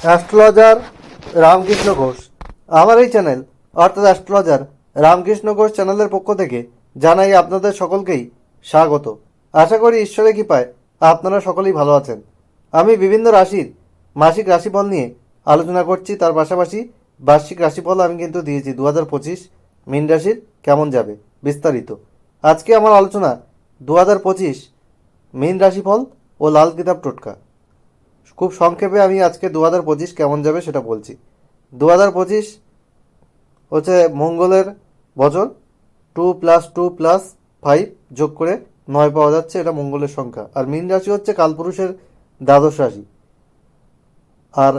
Astrologer Ramakrishna Ghosh. আমার এই channel, অর্থাৎ অ্যাস্ট্রোলজার রামকৃষ্ণ ঘোষ চ্যানেলের পক্ষ থেকে জানাই আপনাদের সকলকেই স্বাগত। আশা করি ঈশ্বরের কৃপায় আপনারা সকলেই ভালো আছেন। আমি বিভিন্ন রাশির মাসিক রাশিফল নিয়ে আলোচনা করছি, তার পাশাপাশি বার্ষিক রাশিফল আমি কিন্তু দিয়েছি দু হাজার পঁচিশ মীন রাশির কেমন যাবে বিস্তারিত। আজকে আমার আলোচনা দু হাজার পঁচিশ মীন রাশিফল ও লাল কিতাব টোটকা। খুব সংক্ষেপে আমি আজকে দু হাজার পঁচিশ কেমন যাবে সেটা বলছি। দু হাজার পঁচিশ হচ্ছে মঙ্গলের বছর two plus two plus five যোগ করে নয় পাওয়া যাচ্ছে, এটা মঙ্গলের সংখ্যা। আর মীন রাশি হচ্ছে কালপুরুষের দ্বাদশ রাশি। আর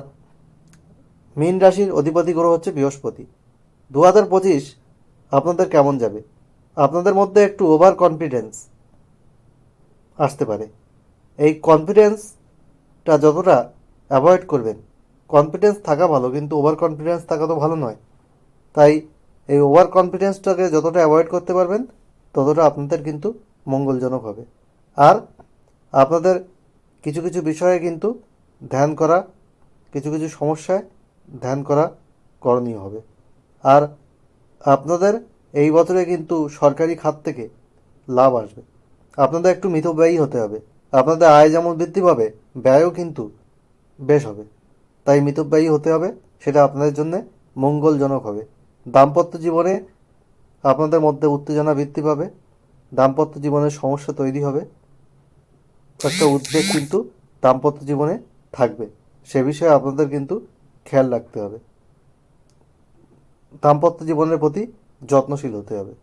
মীন রাশির অধিপতি গ্রহ হচ্ছে বৃহস্পতি। দু হাজার পঁচিশ আপনাদের কেমন যাবে? আপনাদের মধ্যে একটু ওভার কনফিডেন্স আসতে পারে। এই কনফিডেন্সটা যতটা অ্যাভয়েড করবেন কনফিডেন্স থাকা ভালো, কিন্তু ওভার কনফিডেন্স থাকা তো ভালো নয়। তাই এই ওভার কনফিডেন্সটাকে যতটা অ্যাভয়েড করতে পারবেন, ততটা আপনাদের কিন্তু মঙ্গলজনক হবে। আর আপনাদের কিছু কিছু বিষয়ে কিন্তু ধ্যান করা, কিছু কিছু সমস্যায় ধ্যান করা করণীয় হবে। আর আপনাদের এই বছরে কিন্তু সরকারি খাত থেকে লাভ আসবে। আপনাদের একটু মিতব্যয়ী হতে হবে। আপনাদের আয় যেমন বৃদ্ধি পাবে, ব্যয়ও কিন্তু বেশ হবে। তাই মিতব্যয়ী হতে হবে, সেটা আপনাদের জন্য মঙ্গলজনক হবে। দাম্পত্য জীবনে আপনাদের মধ্যে উত্তেজনা বৃদ্ধি পাবে, দাম্পত্য জীবনের সমস্যা তৈরি হবে। একটা উদ্বেগ কিন্তু দাম্পত্য জীবনে থাকবে, সে বিষয়ে আপনাদের কিন্তু খেয়াল রাখতে হবে। দাম্পত্য জীবনের প্রতি যত্নশীল হতে হবে,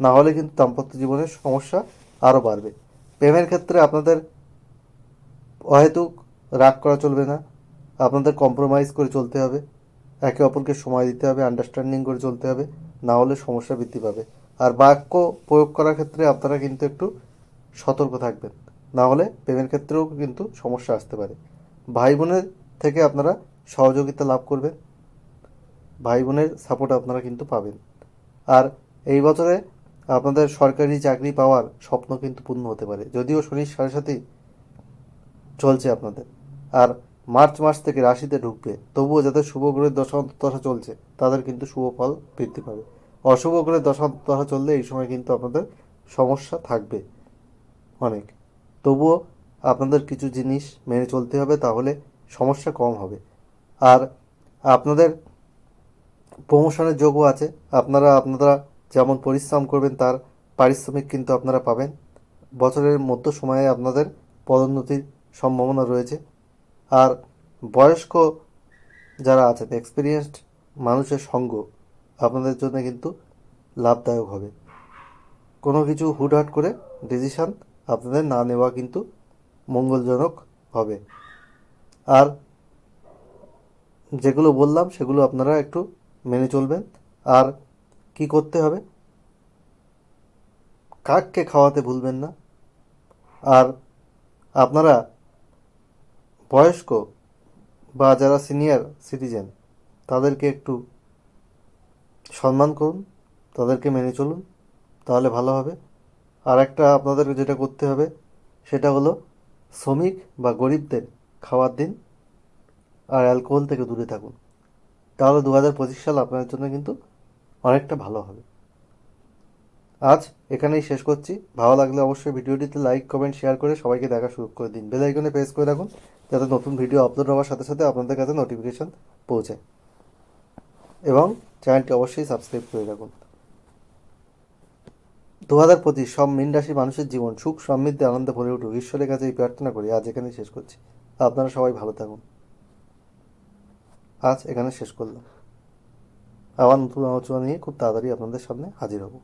না হলে কিন্তু দাম্পত্য জীবনের সমস্যা আরও বাড়বে। প্রেমের ক্ষেত্রে আপনাদের অহেতুক রাগ করা চলবে না। আপনাদের কম্প্রোমাইজ করে চলতে হবে। একে অপরকে সময় দিতে হবে আন্ডারস্ট্যান্ডিং করে চলতে হবে, না হলে সমস্যা বৃদ্ধি পাবে। আর বাক্য প্রয়োগ করার ক্ষেত্রে আপনারা কিন্তু একটু সতর্ক থাকবেন। না হলে প্রেমের ক্ষেত্রেও কিন্তু সমস্যা আসতে পারে। ভাই বোনের থেকে আপনারা সহযোগিতা লাভ করবেন। ভাই বোনের সাপোর্ট আপনারা কিন্তু পাবেন। আর এই বছরে আপনাদের সরকারি চাকরি পাওয়ার স্বপ্ন কিন্তু পূর্ণ হতে পারে। যদিও শনির সাড়ে সাথেই চলছে আপনাদের। আর মার্চ মাস থেকে রাশিতে ঢুকবে, তবুও যাদের শুভ গ্রহের দশা চলছে, তাদের কিন্তু শুভ ফল বৃদ্ধি পাবে। অশুভ গ্রহের দশা চললে এই সময় কিন্তু আপনাদের সমস্যা থাকবে অনেক। তবুও আপনাদের কিছু জিনিস মেনে চলতে হবে, তাহলে সমস্যা কম হবে। আর আপনাদের প্রমোশনের যোগও আছে, আপনারা আপনারা যেমন পরিশ্রম করবেন, তার পারিশ্রমিক কিন্তু আপনারা পাবেন। বছরের মধ্য সময়ে আপনাদের পদোন্নতির সম্ভাবনা রয়েছে। আর বয়স্ক যারা আছেন এক্সপিরিয়েন্সড মানুষের সঙ্গ আপনাদের জন্য কিন্তু লাভদায়ক হবে। কোনো কিছু হুটহাট করে ডিসিশান আপনাদের না নেওয়া কিন্তু মঙ্গলজনক হবে। আর যেগুলো বললাম, সেগুলো আপনারা একটু মেনে চলবেন। আর কি করতে হবে? কাককে খাওয়াতে ভুলবেন না। আর আপনারা বয়স্ক বা যারা সিনিয়র সিটিজেন, তাদেরকে একটু সম্মান করুন, তাদেরকে মেনে চলুন, তাহলে ভালো হবে। আর একটা আপনাদের যেটা করতে হবে, সেটা হলো শ্রমিক বা গরিবদের খাওয়ার দিন আর অ্যালকোহল থেকে দূরে থাকুন। তাহলে দু হাজার পঁচিশ সাল আপনার জন্য কিন্তু অনেকটা ভালো হবে। আজ এখানেই শেষ করছি। ভালো লাগলে অবশ্যই ভিডিওটিতে লাইক কমেন্ট শেয়ার করে সবাইকে দেখা শুরু করে দিন। বেল আইকনে প্রেস করে রাখুন, যাতে নতুন ভিডিও আপলোড হওয়ার সাথে সাথে আপনাদের কাছে নোটিফিকেশন পৌঁছায় এবং চ্যানেলটি অবশ্যই সাবস্ক্রাইব করে রাখুন। দু হাজার পঁচিশ, সব মীন রাশি মানুষের জীবন সুখ, সমৃদ্ধি, আনন্দে, ভরে উঠুক। ঈশ্বরের কাছে এই প্রার্থনা করি, আজ এখানেই শেষ করছি। আপনারা সবাই ভালো থাকুন। আজ এখানে শেষ করলাম। আবার নতুন আলোচনা নিয়ে খুব তাড়াতাড়ি আপনাদের সামনে হাজির হব।